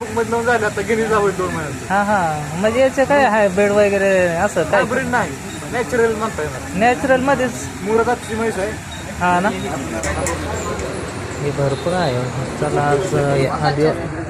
मधून झालं आता गिनी जावं दोन महिन्यात हा हा. म्हणजे याचे काय आहे बेड वगैरे असं काय? हायब्रिड नाही. नॅचरल म्हणता येणार नॅचरल मध्येच? मुरादाची म्हैस आहे. हा ना? हे भरपूर आहे. चला आज आदि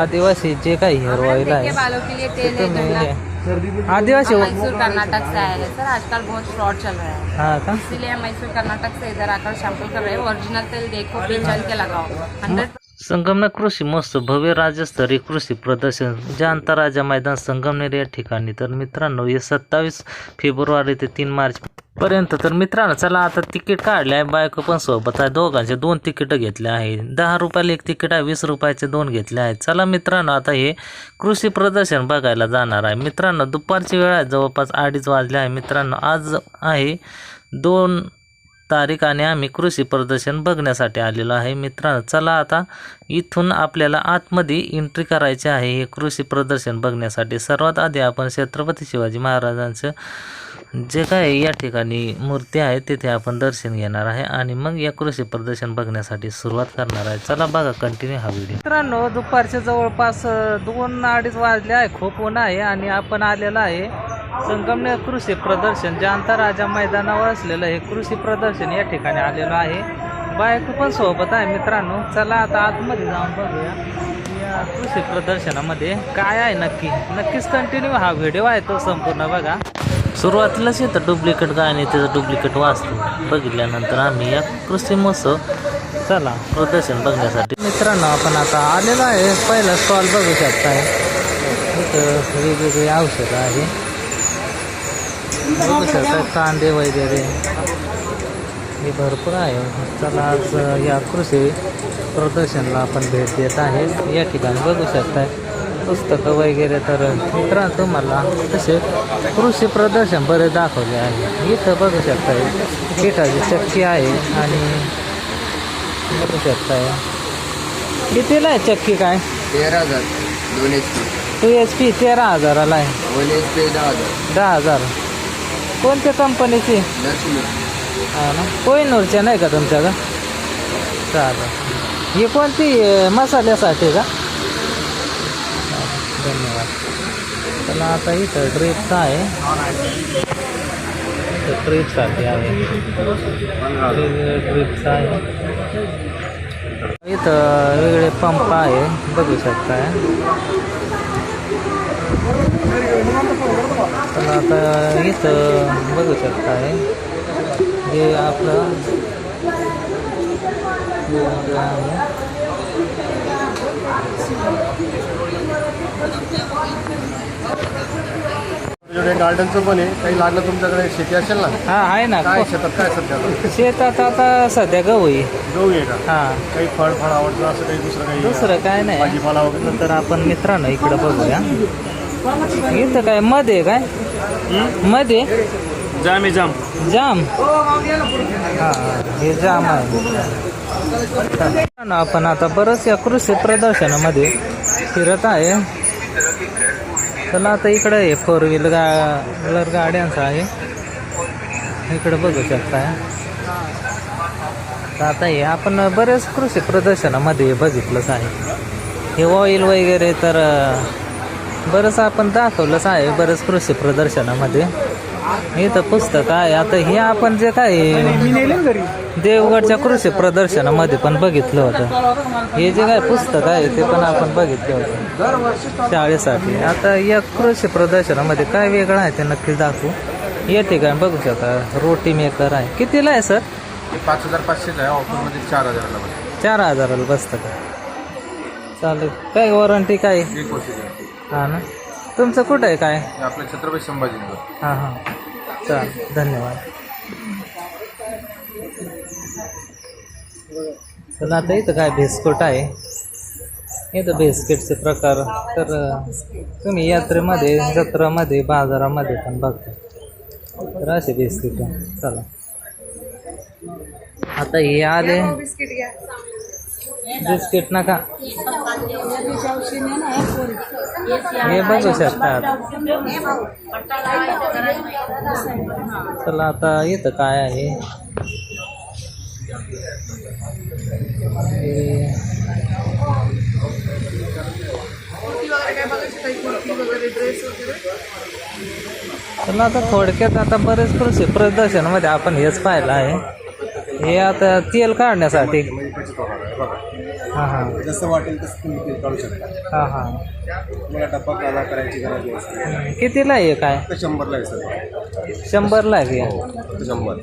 आदिवासी जे काही हेअर ऑइल के आहे. बालों के लिए तेल ते है आदिवासी मैसूर कर्नाटक से आया है। सर आजकल बहुत फ्रॉड चल रहा है। हा का? इसीलिए हम मैसूर कर्नाटक से इधर आकर सैंपल कर रहे हैं। ओरिजिनल तेल देखो पहचान के लगाओ। हंड्रेड संगमनेर कृषी महोत्सव भव्य राज्यस्तरीय कृषी प्रदर्शन. जनता राजा मैदान संगमनेर या ठिकाणी. तर मित्रांनो हे सत्तावीस फेब्रुवारी ते तीन मार्च पर्यंत. तर मित्रांनो चला आता तिकीट काढले आहे. बायको पण सोबत आहे. दोघांचे दोन तिकीटं घेतले आहे. दहा रुपयाला एक तिकीट आहे. वीस रुपयाचे दोन घेतले आहेत. चला मित्रांनो आता हे कृषी प्रदर्शन बघायला जाणार आहे. मित्रांनो दुपारची वेळ आहे. जवळपास अडीच वाजले आहे. मित्रांनो आज आहे दोन तारीख आणि आम्ही कृषी प्रदर्शन बघण्यासाठी आलेलो आहे. मित्रांनो चला आता इथून आपल्याला आतमध्ये एंट्री करायची आहे. हे कृषी प्रदर्शन बघण्यासाठी सर्वात आधी आपण छत्रपती शिवाजी महाराजांचं जे काय या ठिकाणी मूर्ती आहे तिथे आपण दर्शन घेणार आहे आणि मग या कृषी प्रदर्शन बघण्यासाठी सुरुवात करणार आहे. चला बघा कंटिन्यू हा व्हिडिओ मित्रांनो दुपारच्या जवळपास दोन अडीच वाजले आहे. खूप ऊन आहे आणि आपण आलेलो आहे. संगमनेर कृषी प्रदर्शन जे राजा मैदानावर असलेलं हे कृषी प्रदर्शन या ठिकाणी आलेलं आहे. बायको पण सोबत आहे मित्रांनो. चला आता आतमध्ये जाऊन बघूया. या कृषी प्रदर्शनामध्ये काय आहे नक्की? नक्कीच कंटिन्यू हा व्हिडिओ आहे तो संपूर्ण बघा. सुरुवातीलाच येतं डुप्लिकेट गाय त्याचं डुप्लिकेट वाचतो बघितल्यानंतर आम्ही या कृषी महोत्सव चला प्रदर्शन बघण्यासाठी. मित्रांनो आपण आता आलेलो आहे. पहिला स्टॉल बघू शकताय. इथं वेगवेगळी औषधं आहे. बघू शकता कांदे वगैरे. हे भरपूर आहे. चला आज या कृषी प्रदर्शनला आपण भेट देत आहे. या ठिकाणी बघू शकताय पुस्तकं वगैरे तर मित्रांनो तुम्हाला तसे कृषी प्रदर्शन बरे दाखवले आहे. इथं बघू शकताय पिठाची चक्की आहे आणि बघू शकताय. कितीला आहे चक्की काय? तेरा हजार. दोन H P two H P तेरा हजाराला आहे. वन एच पी दहा हजार. दहा हजार. कोणत्या कंपनीची हा ना. कोहिनूरच्या नाही का तुमच्या का चालेल. हे कोणती मसाल्यासाठी का? धन्यवाद. चला आता इथं ड्रिप्स आहे. ट्रीपसाठी आहे. ट्रीपचा आहे. इथं वेगळे पंप आहे. बघू शकताय. चला आता इथं बघू हे आपलं हे आहे तुमच्याकडे गार्डनचं पण आहे. काही लागलं तुमच्याकडे? शेती असेल ना? हा आहे ना. काय शेतात काय सध्या? शेतात आता सध्या गहू आहे. गहू आहे का? हा. काही फळ फळ आवडतं असं काही दुसरं काही दुसरं काय नाही. भाजीपाला वगैरे? तर आपण मित्रांनो इकडं बघूया. इथं काय मध्ये काय? मध्ये? जाम जाम. जाम? हा हे जाम आहे. आपण आता बरंच या कृषी प्रदर्शनामध्ये फिरत आहे. चला आता इकडे आहे फोर व्हीलर गा व्हीलर गाड्यांचं आहे. इकडे बघू शकताय. तर आता हे आपण बरेच कृषी प्रदर्शनामध्ये बघितलंच आहे. हे ऑइल वगैरे तर बरंच आपण दाखवलंच आहे बरंच कृषी प्रदर्शनामध्ये. इथं पुस्तक आहे. आता हे आपण जे काय देवगडच्या कृषी प्रदर्शनामध्ये पण बघितलं होतं. हे जे काय पुस्तक आहे ते पण आपण बघितलं होतं. शाळेसाठी. आता या कृषी प्रदर्शनामध्ये काय वेगळं आहे ते नक्कीच दाखवू. या ठिकाणी बघू शकता रोटी मेकर आहे. कितीला आहे सर? पाच हजार पाचशेच आहे ऑफरमध्ये चार हजाराला बस चार हजाराला बसतं का? चालेल. काय वॉरंटी काय. हां ना? तुमचं कुठं आहे काय? हे आपलं छत्रपती संभाजीनगर. हां हां. चालेल धन्यवाद. चला आता इथं काय बिस्कुट आहे? इथं बिस्किटचे प्रकार. तर तुम्ही यात्रेमध्ये जत्रामध्ये बाजारामध्ये पण बघता. तर असे बिस्किट. चला. आता हे आले. बिस्किट नका हे बघू शकतात चला आता इथं काय आहे चला आता थोडक्यात आता बरेच कृषी प्रदर्शनमध्ये आपण हेच पाहिलं आहे हे आता तेल काढण्यासाठी हां हां. जसं वाटेल तसं तुम्ही ते काढू शकता. हां हां. तुम्हाला डब्बा काला करायची गरज हम्म, कितीला आहे हे काय? फक्त शंभरला आहे सर. शंभरला आहे हे. फक्त शंभर.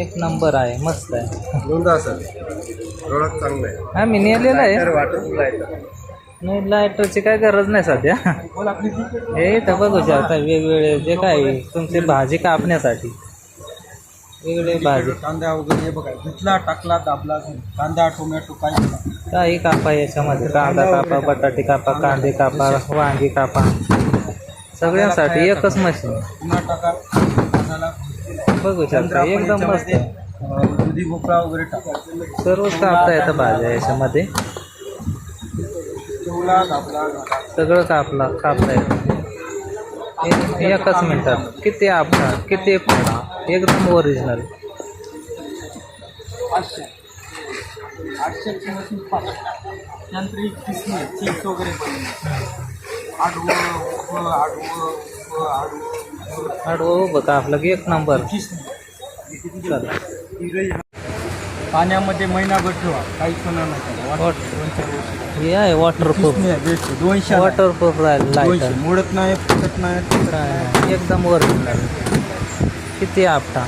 एक नंबर आहे मस्त आहे. दोनदा सर. प्रोडक्ट चांगलं आहे. आम्ही नेलेलं आहे. तर वाटत नाही लायटरची काय गरज नाही सध्या. हे इथं बघू शकता वेगवेगळे जे काय तुमची भाजी कापण्यासाठी. वेगवेगळी भाजी. कांदा वगैरे हे बघा घेतला टाकला दाबला कांदा टोमॅटो काही काही कापा याच्यामध्ये. कांदा कापा बटाटे कापा कांदे कापा वांगी कापा. सगळ्यांसाठी एकच मशीन पुन्हा टाका बघू शकता एकदम मस्त. दुधी भोपळा वगैरे टाका सर्वच कापता येतं भाज्या याच्यामध्ये. सगळं कापला कापता येतं. एकच मिनिटात. किती आपला किती फोडा एकदम ओरिजिनल पाचशे आठशेची मशीन पाच त्यानंतर एक किसणी चीज वगैरे बनवणे आडवं उभं आडवं उभं आडवं आडवं उभं कापलं की एक नंबर किसणी चला पाण्यामध्ये महिनाभर ठेवा काहीच होणार नाही हे आहे. वॉटरप्रूफ दोनशे. वॉटरप्रूफ राहील लाइट मोडत नाही फुटत नाही. एकदम ओरिजिनल किती आपटा?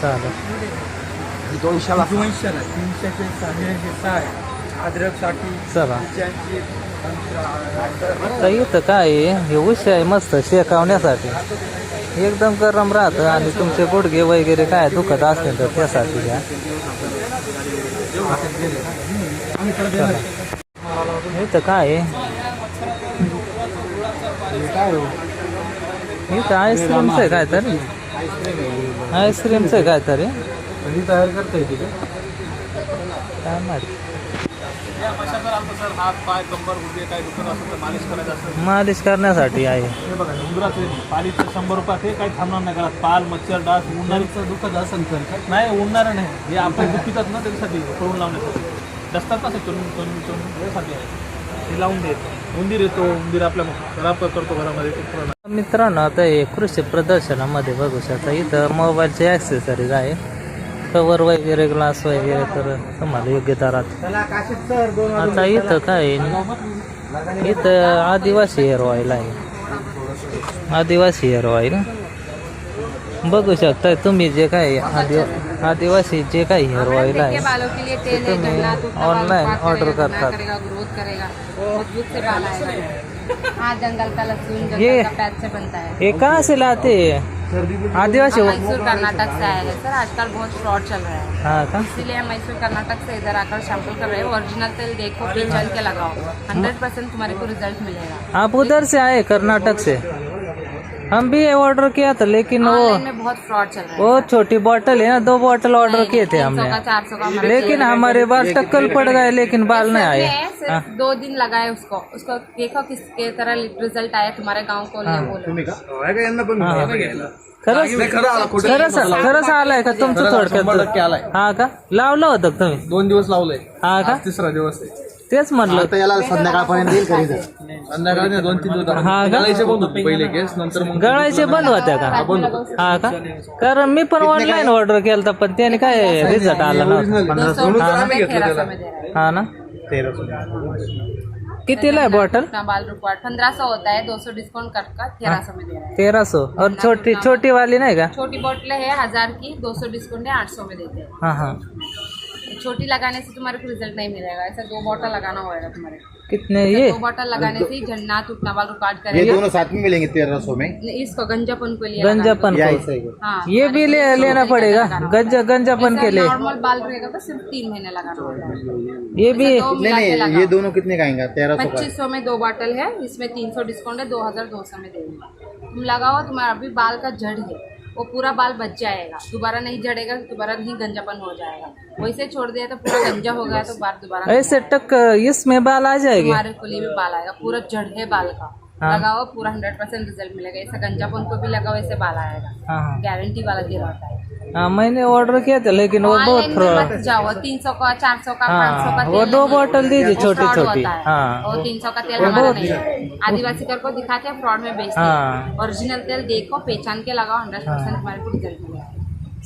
चालेल. दोनशेला दोनशेला तीनशेचे सहाशे सहा आहे. अद्रकसाठी चला. इथं काय हे उशी आहे मस्त शेकावण्यासाठी. एकदम गरम राहतं आणि तुमचे गुडघे वगैरे काय दुखत असतील तर त्यासाठी घ्या. इथं काय आहे? इथं आईस्क्रीमचं आहे काय तरी आईस्क्रीमचं आहे काय तरी कधी तयार करता येते काय माहिती. मालिश करायचं असेल मालिश करण्यासाठी आहे. हे बघा पालीचं शंभर रुपयात हे काही थांबणार नाही घरात. पाल मच्छर डास उन्हाळीचं दुखत असेल तर? नाही उन्हाळा नाही. हे आपले दुखीतात ना त्याच्यासाठी करून लावण्यासाठी. डसतात ना ते चुरून चुरून चुरून त्यासाठी आहे. ते लावून देत. उंदीर येतो उंदीर आपल्या खराब करतो घरामध्ये ते मित्रांनो आता हे कृषी प्रदर्शनामध्ये बघू शकता इथं मोबाईलचे ॲक्सेसरीज आहे. कवर वगैरे ग्लास वगैरे तर तुम्हाला योग्य दरात. आता इथं काय आहे? इथं आदिवासी हेअर ऑइल आहे. आदिवासी हेअर ऑइल बघू शकता तुम्ही जे काय आदिवासी आदि आदिवासी जे काही हेअर ऑइल के आहे बालों के लिए तेल है order करेगा, करता करेगा ग्रोथ करेगा मज़बूत से बाल आएगा। हाँ जंगल का लहसुन जंगल ये- का पैच से बनता है। हे कहाँ से लाते हैं? आदिवासी मैसूर कर्नाटक से आया है। सर आजकल बहुत फ्रॉड चल रहा है। हाँ का इसीलिए हम मैसूर कर्नाटक से इधर आकर सैंपल कर रहे हैं। ओरिजिनल तेल देखो पहचान के लगाओ। हंड्रेड परसेंट तुम्हारे को रिज़ल्ट मिलेगा। आप उधर से आए कर्नाटक से? हम भी ऑर्डर किया था लेकिन वो में बहुत फ्रॉड चल रहा है। वो छोटी बॉटल है ना दो बॉटल ऑर्डर किए थे हमने। चार सौ का लेकिन हमारे बाल टक्कल पड़ गए लेकिन बाल नहीं आए। सिर्फ़ दो दिन लगाए उसको। उसको देखो किसके तरह रिज़ल्ट आया तुम्हारे गाँव को हा. खरंच खरंच आलाय का तुमचं थोडक्यात हा। का? लावलं होतं का तुम्ही। दोन दिवस लावलंय हा का? तिसरा दिवस आहे। तेच म्हटलं याला संध्याकाळपर्यंत येईल संध्याकाळी नाही, दोन तीन दिवस हा का? गळायचे बंद होते पहिले केस नंतर मग गळायचे बंद होत्या का? हा का? कारण मी पण ऑनलाईन ऑर्डर केलं पण त्याने काय रिझल्ट आला नव्हता? रुपये रहा है ना? कितीला आहे बॉटल बाल रुकवाट पंद्रह सौ होता है दो सौ डिस्काउंट कट का तेरह सौ में दे रहा है तेरह सौ और छोटी छोटी वाली नहीं का? छोटी बोतलें है हजार की दो सौ डिस्काउंट है आठ सौ में देते हैं हाँ हाँ. छोटी लगाने से तुम्हारे को रिज़ल्ट नहीं मिलेगा। ऐसा दो बॉटल लगाना होगा तुम्हारे। कितने ये? दो बॉटल लगाने से झंडा टूटना बाल रुकाट ये दोनों साथ में मिलेंगे तेरह सौ में? इसको गंजापन को लिए गंजापन को। हाँ। ये भी ले लेना पड़ेगा। गंजा गंजापन के लिए। नॉर्मल बाल रहेगा तो सिर्फ़ तीन महीने लगाना होता है। ये भी नहीं। ये दोनों कितने का आएगा? तेरह सौ पच्चीस सौ में दो बॉटल है इसमें तीन सौ डिस्काउंट है दो हज़ार दो सौ में देंगे तुम लगाओ तुम्हारा अभी बाल का जड़ है। वो पूरा बाल बच जाएगा। दोबारा नहीं झड़ेगा दोबारा नहीं गंजापन हो जाएगा। वैसे छोड़ दिया तो पूरा गंजा हो गया तो बार दोबारा ऐसे टक इसमें बाल आ जाएगा? हमारे कुली में बाल आएगा पूरा जड़ है बाल का। हाँ। लगाओ पूरा हंड्रेड परसेंट रिज़ल्ट मिलेगा। ऐसा गंजापन को भी लगाओ ऐसे बाल आएगा। हाँ हाँ। गारंटी वाला तेल होता है हाँ मैंने ऑर्डर किया था लेकिन वो बहुत फ्रॉड जाओ तीन सौ का चार सौ का हाँ, पाँच सौ का वो दो बोतल बॉटल दीजिए छोटी छोटी। हाँ। वो तीन सौ का तेल हमारा नहीं है। आदिवासी कर को दिखाते हैं फ्रॉड में बेचते हाँ। हैं। ओरिजिनल तेल देखो पहचान के लगाओ हंड्रेड परसेंट हमारे को रिज़ल्ट मिलेगा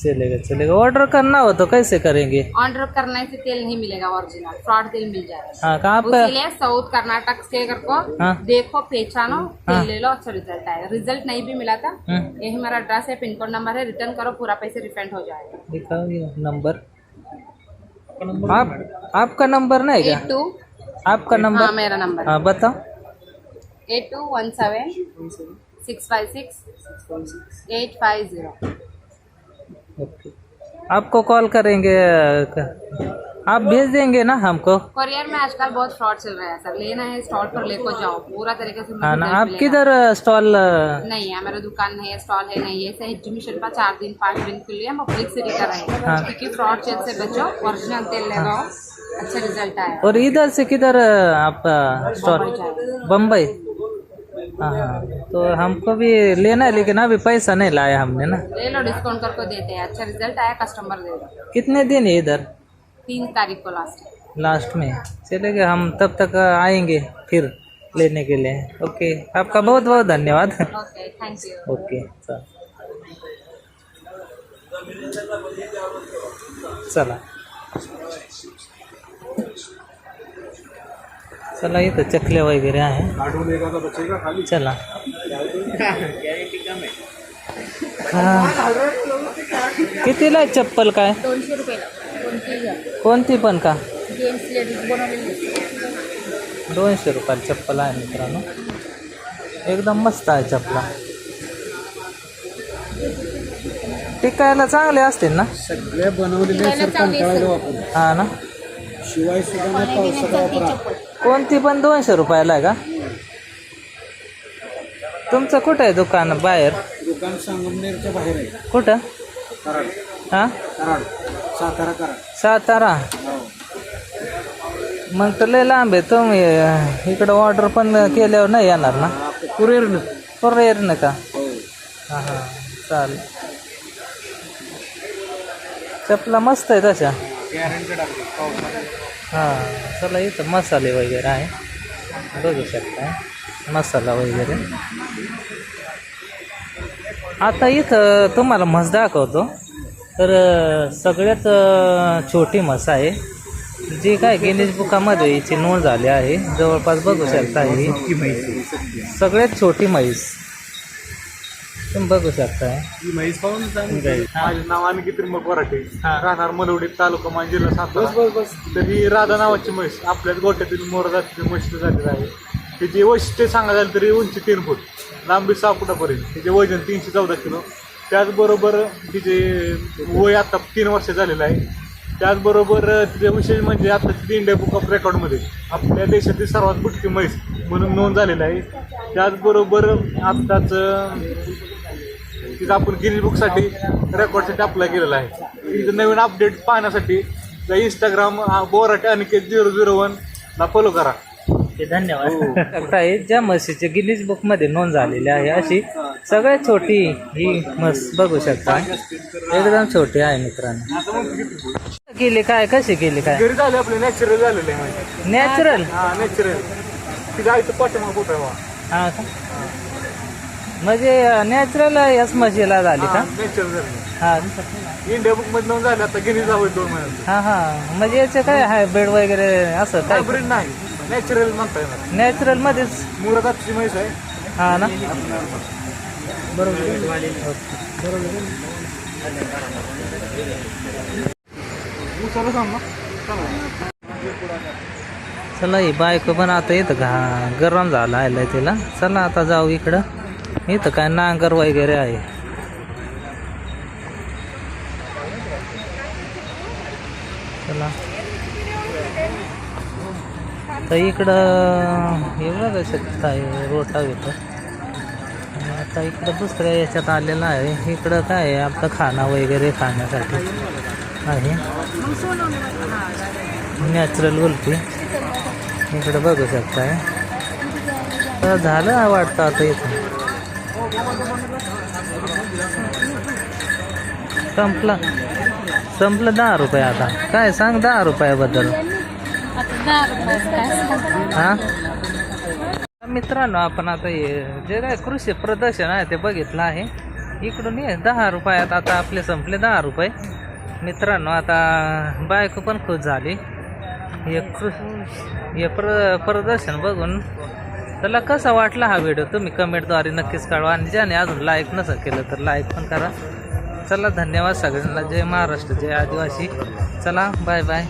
चलेगा चलेगा। ऑर्डर करना हो तो कैसे करेंगे? ऑर्डर करने से तेल नहीं मिलेगा ओरिजिनल फ्रॉड तेल मिल जाएगा हाँ। कहाँ पे साउथ कर्नाटक से कर को हाँ। देखो पहचानो हाँ। ले लो अच्छा रिज़ल्ट आएगा। रिज़ल्ट नहीं भी मिला था। हम्म, यही हमारा एड्रेस है पिन कोड नंबर है रिटर्न करो पूरा पैसे रिफंड हो जाएगा। दिखाओ ये नंबर आप आपका नंबर ना एट टू आपका हाँ नंबर मेरा नंबर हाँ बताओ। Eight two one seven six five six eight five zero आपको कॉल करेंगे आप भेज देंगे ना हमको? कोरियर में आजकल बहुत फ्रॉड चल रहा है सर। लेना है स्टॉल पर लेको जाओ। पूरा तरीके से हाँ ना आप किधर स्टॉल नहीं है मेरा दुकान नहीं है स्टॉल है नहीं है ऐसे एग्जीबिशन पर चार दिन पाँच दिन के लिए हम पब्लिक सिटी कर रहे हाँ। क्योंकि फ्रॉड चेल से बचो ओरिजिनल तेल ले लगाओ अच्छा रिज़ल्ट आएगा और इधर से किधर आपका स्टॉल बम्बई? हाँ हाँ। तो हमको भी लेना है लेकिन अभी पैसा नहीं लाया हमने ना। ले लो डिस्काउंट करके देते हैं। अच्छा रिज़ल्ट आया कस्टमर दे दो। कितने दिन है इधर? तीन तारीख को लास्ट लास्ट में। चलेगा हम तब तक आएँगे फिर लेने के लिए। ओके आपका बहुत बहुत धन्यवाद। ओके थैंक यू ओके चल चला। चला इथं चकल्या वगैरे आहे. चला. हा. कितीला आहे चप्पल काय? कोणती पण का? जेम्स लेडीज बनवलेली दोनशे रुपयाला चप्पल आहे मित्रांनो. एकदम मस्त आहे चपला. टिकायला चांगले असतील ना? सगळे बनवलेले हा ना. शिवाय सुद्धा कोणती पण दोनशे रुपयाला आहे का? तुमचं कुठं आहे दुकान बाहेर? दुकान संगमनेरच्या बाहेर आहे. कुठं? कराड. हा? कराड. सातारा कराड. सातारा. हो. मग तर लय लांब आहे. तुम्ही इकडं ऑर्डर पण केल्यावर नाही येणार ना? कुरिअरनं. कुरिअरनं का? हो. हां हां. चालेल. चपला मस्त आहे तशा. गॅरंटेड हां चला इथं मसाले वगैरे आहे. बघू शकता. मसाला वगैरे. आता इथं तुम्हाला म्हस दाखवतो. तर सगळ्यात छोटी म्हस आहे. जी काय गिनीज बुकामध्ये हिची नोंद झाली आहे. जवळपास बघू शकता ही. सगळ्यात छोटी म्हैस. तुम्ही बघू शकताय ही म्हैस पाहून सांगितलं. हा. माझे नाव आणखी त्रिंबक वराटे हा. राहणार मलवडी तालुका मान जिल्हा सातारा तर ही राधा नावाची म्हैस आपल्याच गोट्यातील मोर जातीची म्हैस झालेली आहे. तिची वैशिष्ट्य सांगा झालं तरी उंची तीन फूट लांबी सहा फुटापर्यंत. तिचे वजन तीनशे चौदा किलो. त्याचबरोबर तिचे वय आता तीन वर्ष झालेलं आहे. त्याचबरोबर तिचे विशेष म्हणजे आता तिथे इंडिया बुक ऑफ रेकॉर्डमध्ये आपल्या देशातील सर्वात बुटकी म्हैस म्हणून नोंद झालेलं आहे. त्याचबरोबर आत्ताच तिथं आपण गिनीज बुकसाठी रेकॉर्डसाठी अप्लाय केलेला आहे. तिथं नवीन अपडेट पाहण्यासाठी Instagram Borate Aniket zero zero वनला फॉलो करा. धन्यवाद. आहे ज्या म्हशीचे गिनीज बुकमध्ये नोंद झालेली आहे अशी सगळ्यात छोटी ही म्हस बघू शकता. एकदम छोटी आहे मित्रांनो. केली काय? कशी केली काय? घरी झाले आपले नॅचरल झालेले आहे म्हणजे नॅचरल हा नॅचरल तिथं आयचं पाठीमाग कुठं आहे बा. हा का? म्हणजे नॅचरल याच म्हशीला झाली का? हा नॅचरल झाले. हा. इंडिया बुकमध्ये नोंद झाले आता गिनीज जावं दोन महिन्यात हा हा. म्हणजे याचे काय हायब्रिड वगैरे असं काय? हायब्रिड नाही. नॅचरल म्हणता येणार नॅचरल मध्येच. मुरादाची म्हैस आहे. हा ना? सांग ना. चला ही बायको पण आता इथं घा गरम झाला आलाय तिला. चला आता जाऊ इकडं. इथं काय नांगर वगैरे आहे. चला. तर इकडं हे काय शकता आहे रोटा येतं आता इकडं दुसऱ्या याच्यात आलेलं आहे. इकडं काय आहे आपलं खाना वगैरे खाण्यासाठी आहे. नॅचरल गुलपी इकडं बघू शकताय. तर झालं वाटतं आता इथं. संपलं. संपलं दहा रुपये आता. काय सांग दहा रुपयाबद्दल. हा? मित्रांनो आपण आता हे जे काय कृषी प्रदर्शन आहे ते बघितलं आहे. इकडून ये दहा रुपयात आता आपले संपले दहा रुपये. मित्रांनो आता बायको पण खुश झाली. हे कृ हे प्र प्रदर्शन बघून त्याला कसा वाटला हा व्हिडिओ? तुम्ही कमेंटद्वारे नक्कीच कळवा आणि ज्याने अजून लाईक नसं केलं तर लाईक पण करा. चला धन्यवाद सगळ्यांना. जय महाराष्ट्र जय आदिवासी. चला बाय बाय